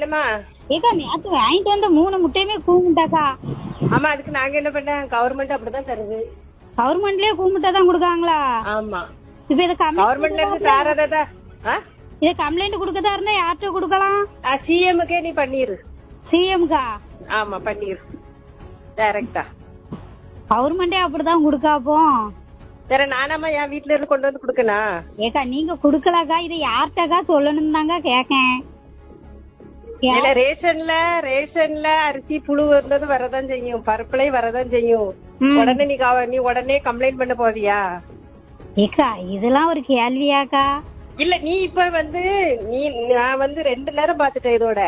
இல்லம்மா. ஏக்கா நேற்று வாங்கிட்டு வந்த மூணு முட்டையுமே கூமுட்டாக்கா. ஆமா அதுக்கு நாங்க என்ன பண்ண கவர்மெண்ட் அப்படிதான் தருது. கவர்மெண்ட்லயே கூமுட்டை தான் கொடுக்காங்களா? ஆமா. இப்போ இதை கவர்மெண்ட்ல இருந்து தாரதா இதை கம்ப்ளைண்ட் கொடுக்கதா இருந்தா யார்கிட்ட கொடுக்கலாம்? சிஎம்முக்கே நீ பண்ணிரு. சிஎம்கா ஆமா பண்ணிரு. டைரக்டா கவர்மெண்டே அப்படிதான் கொடுக்காப்போ வேற நானாமா என் வீட்ல இருந்து கொண்டு வந்து கொடுக்கணும். ஏக்கா நீங்க கொடுக்கலக்கா இதை யார்கிட்டக்கா சொல்லணும் தாங்க கேக்கேன். இல்ல ரேஷன்ல ரேஷன்ல அரிசி புழு இருந்தது வரதான் செய்யும். பருப்புலையும் வரதான் செய்யும். உடனே நீ நீ உடனே கம்ப்ளைண்ட் பண்ண போவியா? ஏக்கா இதெல்லாம் ஒரு கேள்வியாக்கா. இல்ல நீ இப்ப வந்து நீ நான் வந்து ரெண்டு நேரம் பாத்துட்டேன் இதோட.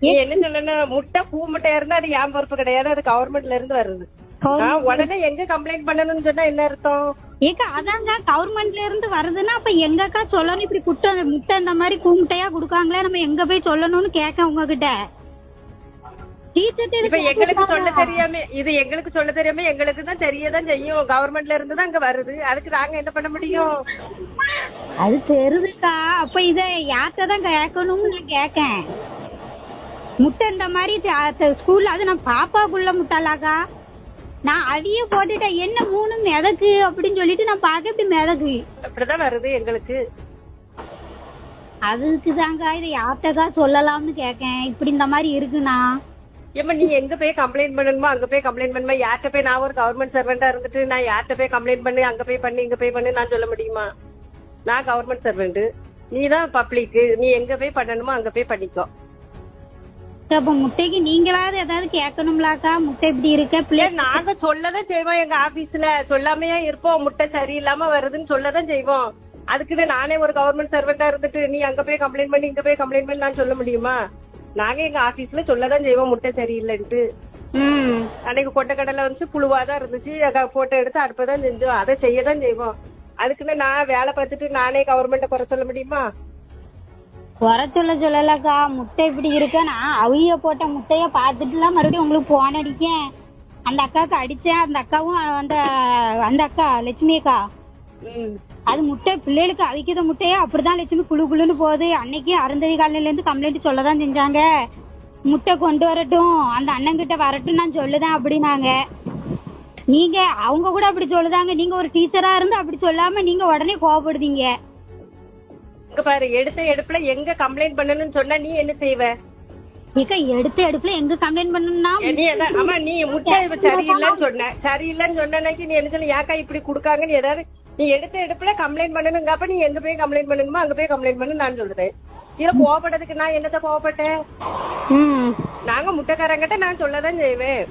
நீ என்ன சொல்லணும் முட்டை பூ முட்டை இருந்தா அது என் பொறுப்பு கிடையாது? அது கவர்மெண்ட்ல இருந்து வருது. உடனே எங்க கம்ப்ளைண்ட் பண்ணணும்னு சொன்னா என்ன அர்த்தம்? ஏக்கா அதாங்க கவர்மெண்ட்ல இருந்து வருதுன்னா அப்ப எங்கக்கா சொல்லணும்? இப்படி குட்டை முட்டை இந்த மாதிரி கூமுட்டையா கொடுக்காங்களே நம்ம எங்க போய் சொல்லணும்னு கேட்க உங்ககிட்ட? இப்ப எங்களுக்கு சொல்ல? தெரியாம இது எங்களுக்கு சொல்ல தெரியாம எங்களுக்கு தான் தெரியதான் செய்யும். கவர்மெண்ட்ல இருந்து தான் அங்க வருது. அதுக்கு நாங்க என்ன பண்ண முடியும்? அது தெரியுதுக்கா அப்ப இத யார்கிட்ட தான் கேட்கணும்னு நான் கேட்கேன். முட்டை இந்த மாதிரி ஸ்கூல்ல அது நான் பாப்பாக்குள்ள முட்டாளாக்கா? நான் அடிய போட்டுட்டேன் என்ன மூணு மிதக்கு அப்படின்னு சொல்லிட்டு நான் பார்க்க இப்படி மிதக்கு? அப்படிதான் வருது எங்களுக்கு. அதுக்கு தாங்க இதை யார்கிட்டக்கா சொல்லலாம்னு கேட்கேன் இப்படி இந்த மாதிரி இருக்குண்ணா. ஏமா நீ எங்க போய் கம்ப்ளைண்ட் பண்ணணுமோ அங்க போய் கம்ப்ளைண்ட் பண்ணுமா? யார்கிட்ட போய் நான் ஒரு கவர்மெண்ட் சர்வெண்டா இருந்துட்டு நான் யார்கிட்ட போய் கம்ப்ளைண்ட் பண்ணி? அங்க போய் பண்ணி இங்க போய் பண்ணி நான் சொல்ல முடியுமா? நான் கவர்மெண்ட் சர்வெண்ட் நீ தான் பப்ளிக் நீ எங்க போய் பண்ணணுமோ அங்க போய் பண்ணிக்கோ. அப்ப முட்டைக்கு நீங்களாவது ஏதாவது கேட்கணும்லாக்கா? முட்டை இப்படி இருக்க? பிள்ளை நாங்க சொல்லதான் செய்வோம். எங்க ஆபீஸ்ல சொல்லாமையே இருப்போம். முட்டை சரியில்லாம வருதுன்னு சொல்லதான் செய்வோம். அதுக்குன்னு நானே ஒரு கவர்மெண்ட் சர்வெண்டா இருந்துட்டு நீ அங்க போய் கம்ப்ளைண்ட் பண்ணி இங்க போய் கம்ப்ளைண்ட் பண்ணி நான் சொல்ல முடியுமா? நாங்க எங்க ஆபீஸ்ல சொல்லதான் செய்வோம் முட்டை சரியில்லைன்ட்டு. ம். அன்னைக்கு கொட்டக்கடலை வந்து புழுவாதான் இருந்துச்சு. போட்டோ எடுத்து அடுப்பதான் செஞ்சோம். அதை செய்யதான் செய்வோம். அதுக்குன்னு நான் வேலை பார்த்துட்டு நானே கவர்மெண்ட்டை குறை சொல்ல முடியுமா? குறை சொல்ல சொல்லலக்கா முட்டை இப்படி இருக்கனா அவிய போட்ட முட்டைய பார்த்துட்டுலாம் மறுபடியும் உங்களுக்கு போன் அடிக்கேன். அந்த அக்காவுக்கு அடிச்சேன் அந்த அக்காவும் அந்த அந்த அக்கா லட்சுமி அக்கா. அது முட்டை பிள்ளைகளுக்கு அவிக்கிற முட்டையே அப்படிதான் லட்சுமி குழு குழுன்னு போகுது. அன்னைக்கு அருந்ததி காலையில இருந்து கம்ப்ளைண்ட் சொல்ல தான் செஞ்சாங்க. முட்டை கொண்டு வரட்டும் அந்த அண்ணன் கிட்ட வரட்டும் நான் சொல்லுதேன் அப்படின்னாங்க. நீங்க அவங்க கூட அப்படி சொல்லுதாங்க. நீங்க ஒரு டீச்சரா இருந்து அப்படி சொல்லாம நீங்க உடனே கோவப்படுதீங்க. இங்க பாரு எடுத்த எடுப்புல எங்க கம்ப்ளைண்ட் பண்ணணும்னு சொன்னா நீ என்ன செய்வ? ஏக்கா எடுத்த எடுப்புல எங்க கம்ப்ளைண்ட் பண்ணணும்னா நீ என்ன ஆமா நீ முட்டை சரியில்லைன்னு சொன்ன. சரியில்லைன்னு சொன்னனைக்கு நீ என்ன சொல்ல ஏக்கா இப்படி கொடுக்காங்கன்னு ஏதாவது நீ எடுத்த எடுப்புல கம்ப்ளைண்ட் பண்ணணுங்க அப்ப நீ எங்க போய் கம்ப்ளைண்ட் பண்ணணுமோ அங்க போய் கம்ப்ளைண்ட் பண்ணு நான் சொல்றேன். இதுல கோவப்பட்டதுக்கு நான் என்னத்த கோவப்பட்டேன்? நாங்க முட்டைக்காரங்கிட்ட நான் சொல்லதான் செய்வேன்.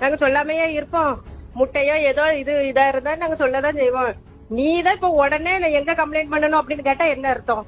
நாங்க சொல்லாமையே இருப்போம். முட்டையோ ஏதோ இது இதா இருந்தா நாங்க சொல்லதான் செய்வோம். நீ தான் இப்ப உடனே நான் எங்க கம்ப்ளைண்ட் பண்ணணும் அப்படின்னு கேட்டா என்ன அர்த்தம்?